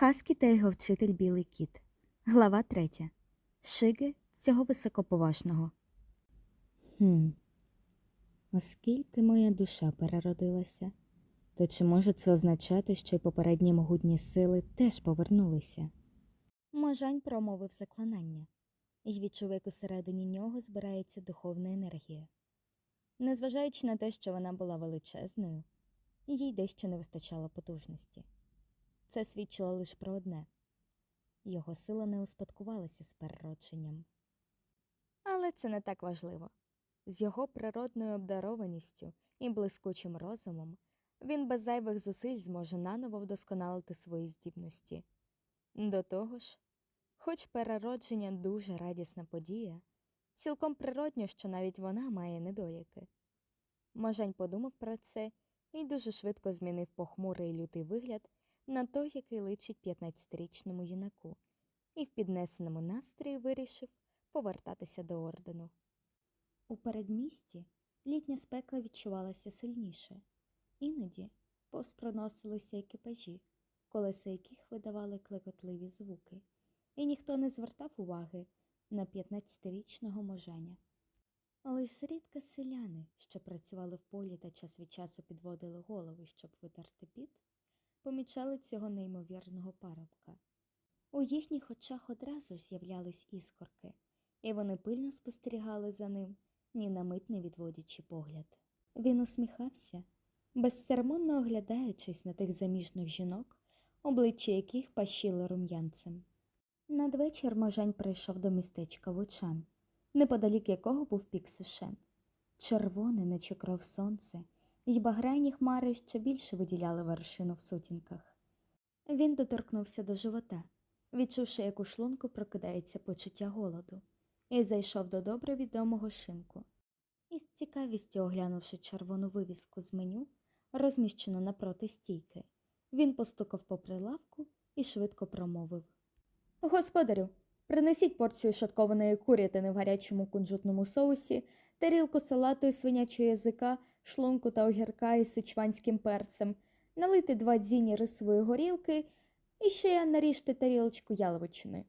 Хаскі та його вчитель Білий кіт. Глава третя. Шиги цього високоповажного. Хм. Оскільки моя душа переродилася, то чи може це означати, що й попередні могутні сили теж повернулися? Можань промовив заклинання і відчув, як усередині нього збирається духовна енергія. Незважаючи на те, що вона була величезною, їй дещо не вистачало потужності. Це свідчило лише про одне його сила не успадкувалася з переродженням. Але це не так важливо. З його природною обдарованістю і блискучим розумом він без зайвих зусиль зможе наново вдосконалити свої здібності. До того ж, хоч переродження дуже радісна подія, цілком природньо, що навіть вона має недоліки. Можень подумав про це і дуже швидко змінив похмурий лютий вигляд на той, який личить 15-річному юнаку, і в піднесеному настрої вирішив повертатися до ордену. У передмісті літня спека відчувалася сильніше. Іноді повз проносилися екіпажі, колеса яких видавали клекотливі звуки, і ніхто не звертав уваги на 15-річного можаня. Лиш зрідка селяни, що працювали в полі та час від часу підводили голови, щоб витерти піт, помічали цього неймовірного парубка. У їхніх очах одразу ж з'являлись іскорки, і вони пильно спостерігали за ним, ні на мить не відводячи погляд. Він усміхався, безцеремонно оглядаючись на тих заміжних жінок, обличчя яких пащили рум'янцем. Надвечір можань прийшов до містечка Вучан, неподалік якого був пік Сишен. Червоне, наче кров сонце, й багряні хмари ще більше виділяли вершину в сутінках. Він доторкнувся до живота, відчувши, як у шлунку прокидається почуття голоду, і зайшов до добре відомого шинку. Із цікавістю оглянувши червону вивіску з меню, розміщену напроти стійки, він постукав по прилавку і швидко промовив Господарю, принесіть порцію шаткованої курятини в гарячому кунжутному соусі, тарілку салату із свинячого язика, шлунку та огірка із сичванським перцем, налити два дзіні рисової горілки і ще наріжте тарілочку яловичини.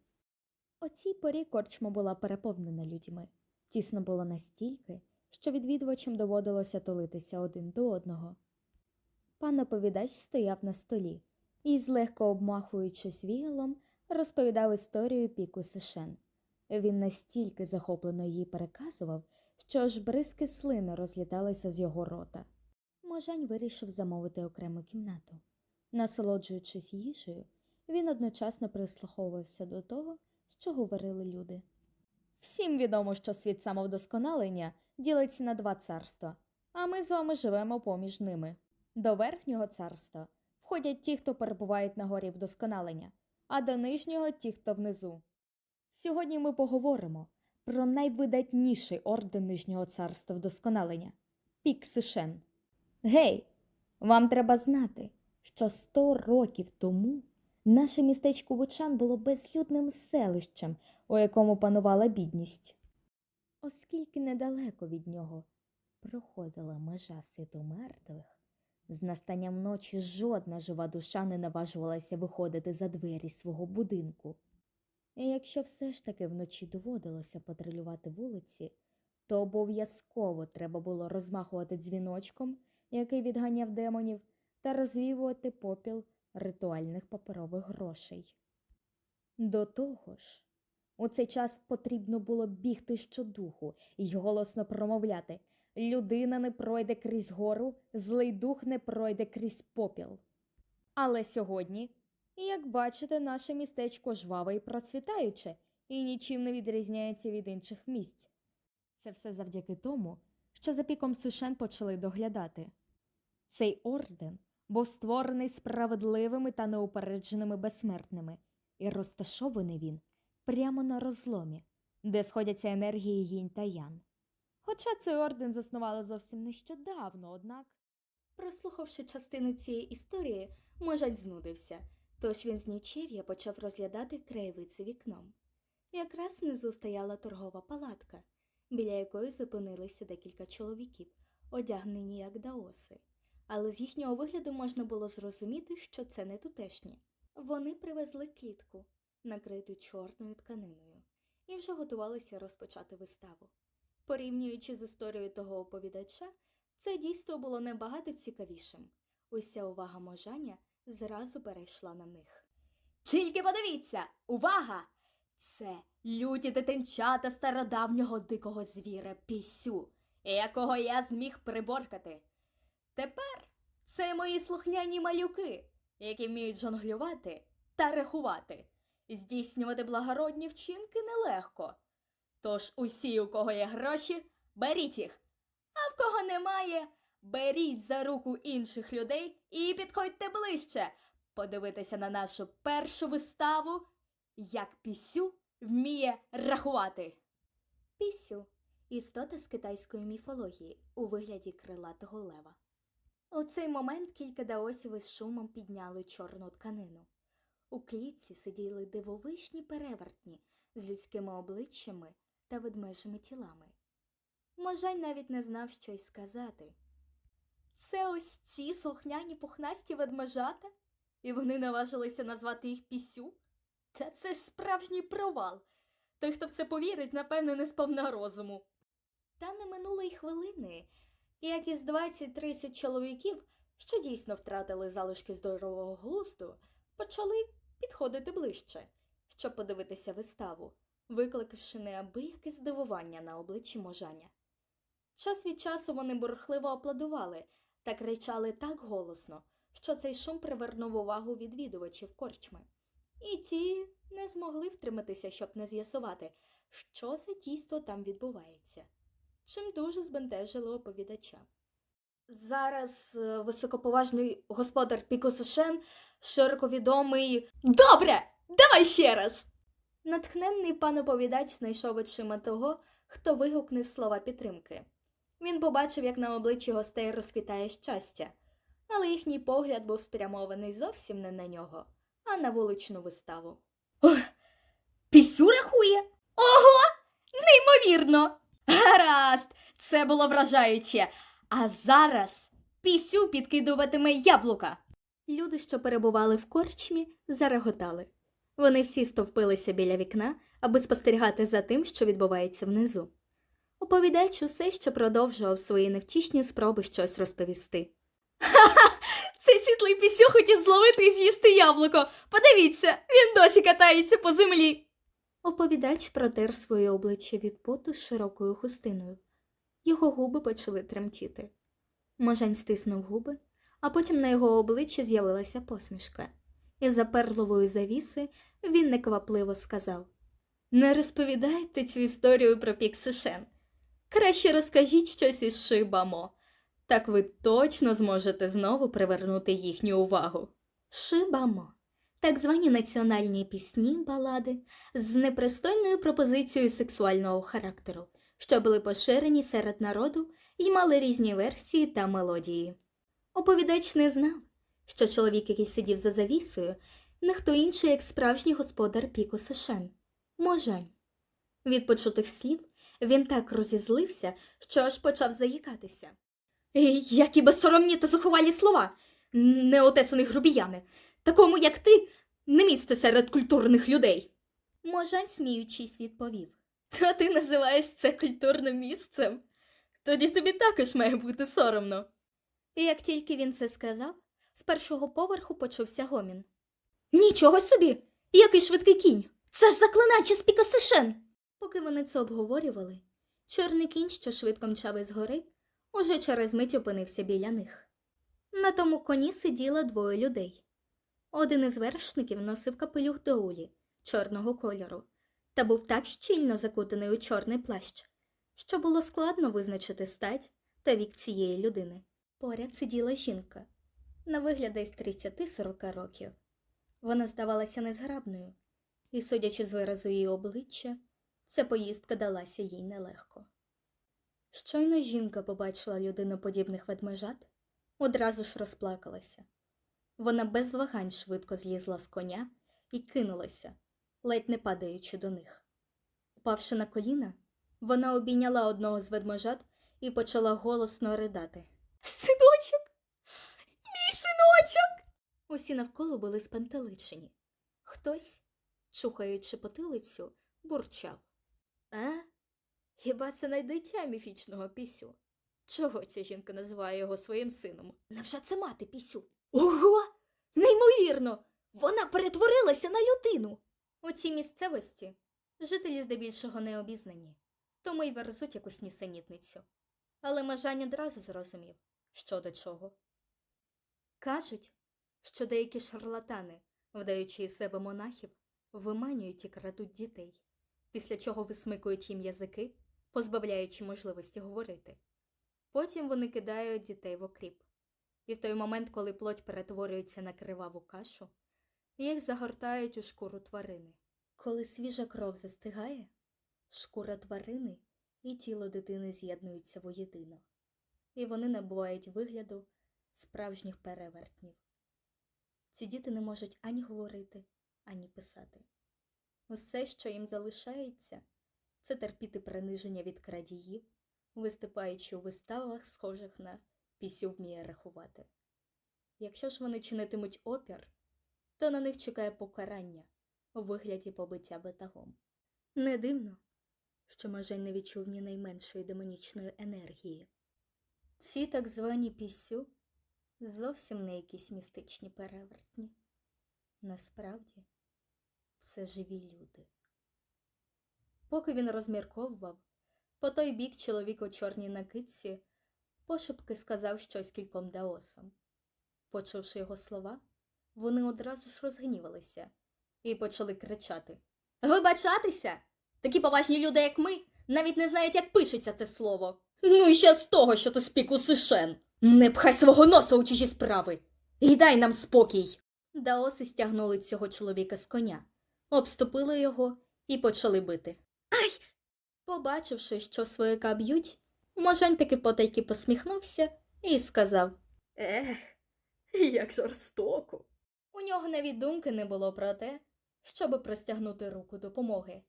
О цій порі корчма була переповнена людьми. Тісно було настільки, що відвідувачам доводилося тулитися один до одного. Пан оповідач стояв на столі і, злегка обмахуючись віялом, розповідав історію піку Сишен. Він настільки захоплено її переказував, що аж бризки слини розліталися з його рота. Можань вирішив замовити окрему кімнату. Насолоджуючись їжею, він одночасно прислуховувався до того, що говорили люди. Всім відомо, що світ самовдосконалення ділиться на два царства, а ми з вами живемо поміж ними. До верхнього царства входять ті, хто перебувають на горі вдосконалення, а до нижнього ті, хто внизу. Сьогодні ми поговоримо про найвидатніший орден Нижнього царства вдосконалення Пік Сишен. Гей, вам треба знати, що сто років тому наше містечко Вучан було безлюдним селищем, у якому панувала бідність. Оскільки недалеко від нього проходила межа світу мертвих, з настанням ночі жодна жива душа не наважувалася виходити за двері свого будинку. І якщо все ж таки вночі доводилося патрулювати вулиці, то обов'язково треба було розмахувати дзвіночком, який відганяв демонів, та розвівувати попіл ритуальних паперових грошей. До того ж, у цей час потрібно було бігти щодуху і голосно промовляти Людина не пройде крізь гору, злий дух не пройде крізь попіл. Але сьогодні, як бачите, наше містечко жваве і процвітаюче і нічим не відрізняється від інших місць. Це все завдяки тому, що за піком Сишен почали доглядати. Цей орден був створений справедливими та неупередженими безсмертними, і розташований він прямо на розломі, де сходяться енергії їнь та ян. Хоча цей орден заснували зовсім нещодавно, однак, прослухавши частину цієї історії, можать знудився, тож він з нічев'я почав розглядати краєвид вікном. Якраз внизу стояла торгова палатка, біля якої зупинилися декілька чоловіків, одягнені як даоси, але з їхнього вигляду можна було зрозуміти, що це не тутешні. Вони привезли клітку, накриту чорною тканиною, і вже готувалися розпочати виставу. Порівнюючи з історією того оповідача, це дійство було набагато цікавішим. Уся увага можаня зразу перейшла на них. Тільки подивіться, увага! Це люті дитинчата стародавнього дикого звіра пісю, якого я зміг приборкати. Тепер це мої слухняні малюки, які вміють жонглювати та рахувати. Здійснювати благородні вчинки нелегко. Тож усі, у кого є гроші, беріть їх. А в кого немає, беріть за руку інших людей і підходьте ближче подивитися на нашу першу виставу, як пісю вміє рахувати. Пісю істота з китайської міфології у вигляді крилатого лева. У цей момент кілька даосів із шумом підняли чорну тканину. У клітці сиділи дивовижні перевертні з людськими обличчями та ведмежими тілами. Можань навіть не знав, що й сказати. Це ось ці слухняні пухнасті ведмежата, і вони наважилися назвати їх пісю? Та це ж справжній провал. Той, хто в це повірить, напевне, не сповна розуму. Та не минуло й хвилини, як із 20-30 чоловіків, що дійсно втратили залишки здорового глузду, почали підходити ближче, щоб подивитися виставу, викликавши неабияке здивування на обличчі можаня. Час від часу вони бурхливо аплодували та кричали так голосно, що цей шум привернув увагу відвідувачів корчми. І ті не змогли втриматися, щоб не з'ясувати, що за дійство там відбувається, чим дуже збентежило оповідача. Зараз е, високоповажний господар Пікосошен, широко відомий. Добре! Давай ще раз! Натхненний пан оповідач знайшов очима того, хто вигукнув слова підтримки. Він побачив, як на обличчі гостей розквітає щастя, але їхній погляд був спрямований зовсім не на нього, а на вуличну виставу. Ох, пісю рахує? Ого! Неймовірно! Гаразд, це було вражаюче. А зараз пісю підкидуватиме яблука. Люди, що перебували в корчмі, зареготали. Вони всі стовпилися біля вікна, аби спостерігати за тим, що відбувається внизу. Оповідач усе ще продовжував свої невтішні спроби щось розповісти. Ха-ха! Цей світлий пісю хотів зловити і з'їсти яблуко. Подивіться, він досі катається по землі. Оповідач протер своє обличчя від поту з широкою хустиною. Його губи почали тремтіти. Можань стиснув губи, а потім на його обличчі з'явилася посмішка. І за перлової завіси він неквапливо сказав Не розповідайте цю історію про Піксишен. Краще розкажіть щось із Шибамо. Так ви точно зможете знову привернути їхню увагу. Шибамо. Так звані національні пісні, балади з непристойною пропозицією сексуального характеру, що були поширені серед народу і мали різні версії та мелодії. Оповідач не знав, що чоловік, який сидів за завісою, не хто інший, як справжній господар Піко Сешен – Можань. Від почутих слів він так розізлився, що аж почав заїкатися. «Ей, Які безсоромні та зухвалі слова, неотесані грубіяни, такому, як ти, не місце серед культурних людей. Можань, сміючись, відповів. Та ти називаєш це культурним місцем? Тоді тобі також має бути соромно. І як тільки він це сказав, з першого поверху почувся гомін. Нічого собі! Який швидкий кінь! Це ж заклинач із Пікасишен! Поки вони це обговорювали, чорний кінь, що швидко мчав із гори, уже через мить опинився біля них. На тому коні сиділо двоє людей. Один із вершників носив капелюх доулі чорного кольору та був так щільно закутаний у чорний плащ, що було складно визначити стать та вік цієї людини. Поряд сиділа жінка, на вигляд десь 30-40 років. Вона здавалася незграбною, і, судячи з виразу її обличчя, ця поїздка далася їй нелегко. Щойно жінка побачила людиноподібних ведмежат, одразу ж розплакалася. Вона без вагань швидко злізла з коня і кинулася, ледь не падаючи до них. Упавши на коліна, вона обійняла одного з ведмежат і почала голосно ридати. Синочок, мій синочок. Усі навколо були спантеличені. Хтось, чухаючи потилицю, бурчав. Е? Хіба це не дитя міфічного пісю? Чого ця жінка називає його своїм сином? Невже це мати пісю? Ого! Неймовірно! Вона перетворилася на людину. У цій місцевості жителі здебільшого не обізнані, тому й верзуть якусь нісенітницю. Але Мажань одразу зрозумів, що до чого. Кажуть, що деякі шарлатани, вдаючи із себе монахів, виманюють і крадуть дітей, після чого висмикують їм язики, позбавляючи можливості говорити. Потім вони кидають дітей в окріп. І в той момент, коли плоть перетворюється на криваву кашу, їх загортають у шкуру тварини. Коли свіжа кров застигає, шкура тварини і тіло дитини з'єднуються воєдино, і вони набувають вигляду справжніх перевертнів. Ці діти не можуть ані говорити, ані писати. Усе, що їм залишається, це терпіти приниження від крадіїв, виступаючи у виставах, схожих на пісю вміє рахувати. Якщо ж вони чинитимуть опір, то на них чекає покарання у вигляді побиття батагом. Не дивно, що Можень не відчув ні найменшої демонічної енергії. Ці так звані пісю зовсім не якісь містичні перевертні. Насправді, це живі люди. Поки він розмірковував, по той бік чоловік у чорній накидці пошепки сказав щось кільком даосам. Почувши його слова, вони одразу ж розгнівалися і почали кричати Вибачатися! Такі поважні люди, як ми, навіть не знають, як пишеться це слово. Ну і ще з того, що ти спік сишен. Не пхай свого носа у чужі справи. І дай нам спокій. Даоси стягнули цього чоловіка з коня, обступили його і почали бити. Ай! Побачивши, що свояка б'ють, Можань таки потайки посміхнувся і сказав Ех, як жорстоко. У нього навіть думки не було про те, щоби простягнути руку допомоги.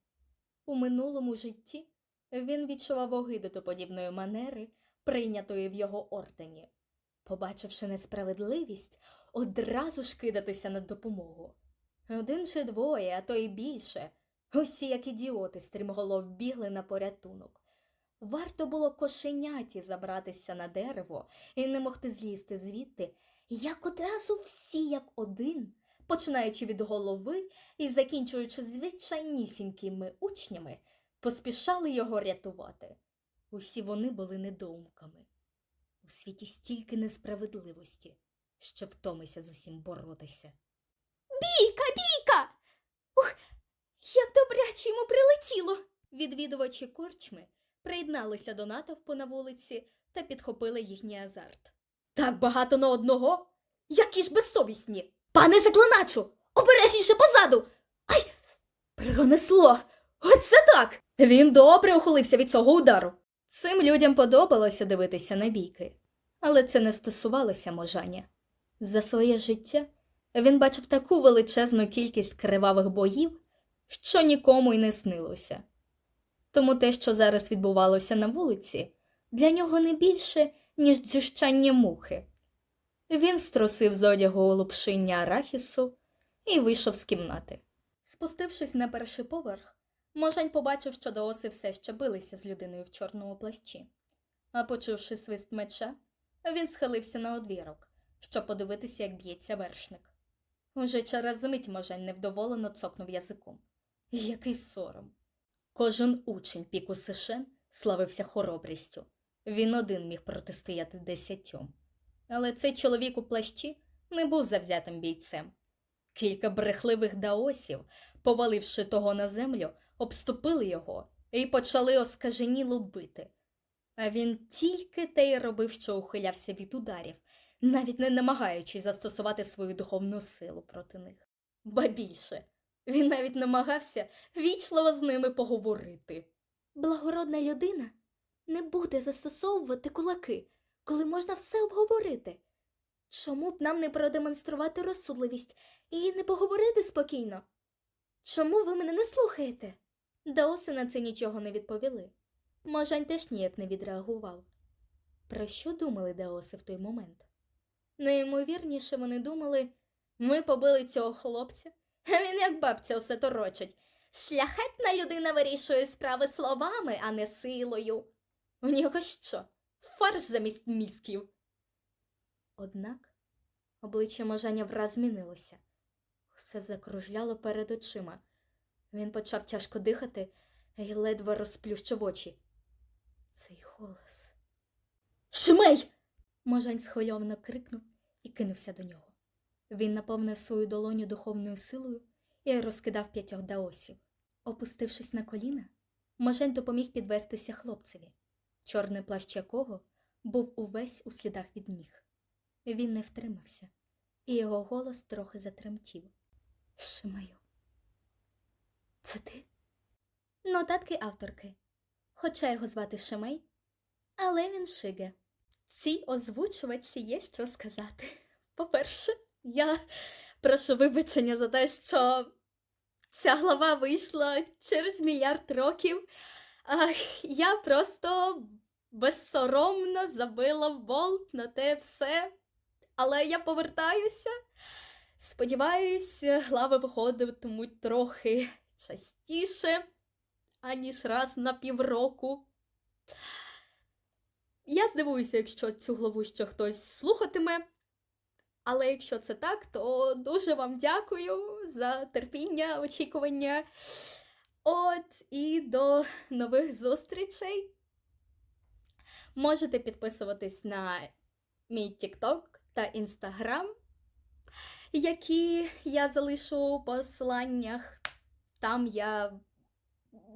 У минулому житті він відчував огиду до подібної манери, прийнятої в його ордені. Побачивши несправедливість, одразу ж кидатися на допомогу. Один чи двоє, а то й більше, усі, як ідіоти, стрімголов бігли на порятунок. Варто було кошеняті забратися на дерево і не могти злізти звідти, як одразу всі, як один, починаючи від голови і закінчуючи звичайнісінькими учнями, поспішали його рятувати. Усі вони були недоумками. У світі стільки несправедливості, що втомися з усім боротися. Бійка, бійка! Ух, як добряче йому прилетіло. Відвідувачі корчми приєдналися до натовпу на вулиці та підхопили їхній азарт. Так багато на одного? Які ж безсовісні! Пане заклиначу! Обережніше позаду! Ай! Пронесло! Оце так! Він добре ухилився від цього удару. Цим людям подобалося дивитися на бійки, але це не стосувалося можання. За своє життя він бачив таку величезну кількість кривавих боїв, що нікому й не снилося. Тому те, що зараз відбувалося на вулиці, для нього не більше, ніж дзищання мухи. Він струсив з одягу лупшиння арахісу і вийшов з кімнати. Спустившись на перший поверх, Можань побачив, що дооси все ще билися з людиною в чорному плащі. А почувши свист меча, він схилився на одвірок, щоб подивитися, як б'ється вершник. Уже через мить Можань невдоволено цокнув язиком. Який сором. Кожен учень піку Сишен славився хоробрістю. Він один міг протистояти десятьом. Але цей чоловік у плащі не був завзятим бійцем. Кілька брехливих даосів, поваливши того на землю, обступили його і почали оскаженіло бити. А він тільки те й робив, що ухилявся від ударів, навіть не намагаючись застосувати свою духовну силу проти них. Ба більше, він навіть намагався вічливо з ними поговорити. Благородна людина не буде застосовувати кулаки, коли можна все обговорити. Чому б нам не продемонструвати розсудливість і не поговорити спокійно? Чому ви мене не слухаєте? Даоси на це нічого не відповіли. Можань теж ніяк не відреагував. Про що думали Даоси в той момент? Найімовірніше вони думали, Ми побили цього хлопця, а він як бабця все торочить. Шляхетна людина вирішує справи словами, а не силою. У нього що? Фарш замість мізків. Однак обличчя Можаня враз змінилося. Все закружляло перед очима. Він почав тяжко дихати і ледве розплющив очі. Цей голос. Шмей! Можань схвильовано крикнув кинувся до нього. Він наповнив свою долоню духовною силою і розкидав п'ятьох даосів. Опустившись на коліна, Можень допоміг підвестися хлопцеві, чорний плащ якого був увесь у слідах від ніг. Він не втримався, і його голос трохи затремтів. Шимаю. Це ти? Нотатки авторки. Хоча його звати Шимей, але він Шиге. Цій озвучувачці є що сказати. По-перше, я прошу вибачення за те, що ця глава вийшла через мільярд років. Я просто безсоромно забила болт на те все. Але я повертаюся. Сподіваюсь, глави виходитимуть трохи частіше, аніж раз на півроку. Я здивуюся, якщо цю главу ще хтось слухатиме. Але якщо це так, то дуже вам дякую за терпіння, очікування. От і до нових зустрічей. Можете підписуватись на мій TikTok та Instagram, які я залишу у посиланнях. Там я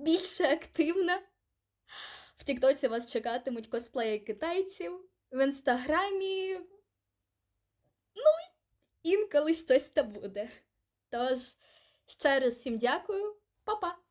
більше активна. В Тіктоці вас чекатимуть косплеї китайців, в інстаграмі. Ну, інколи щось та буде. Тож, ще раз всім дякую, па-па!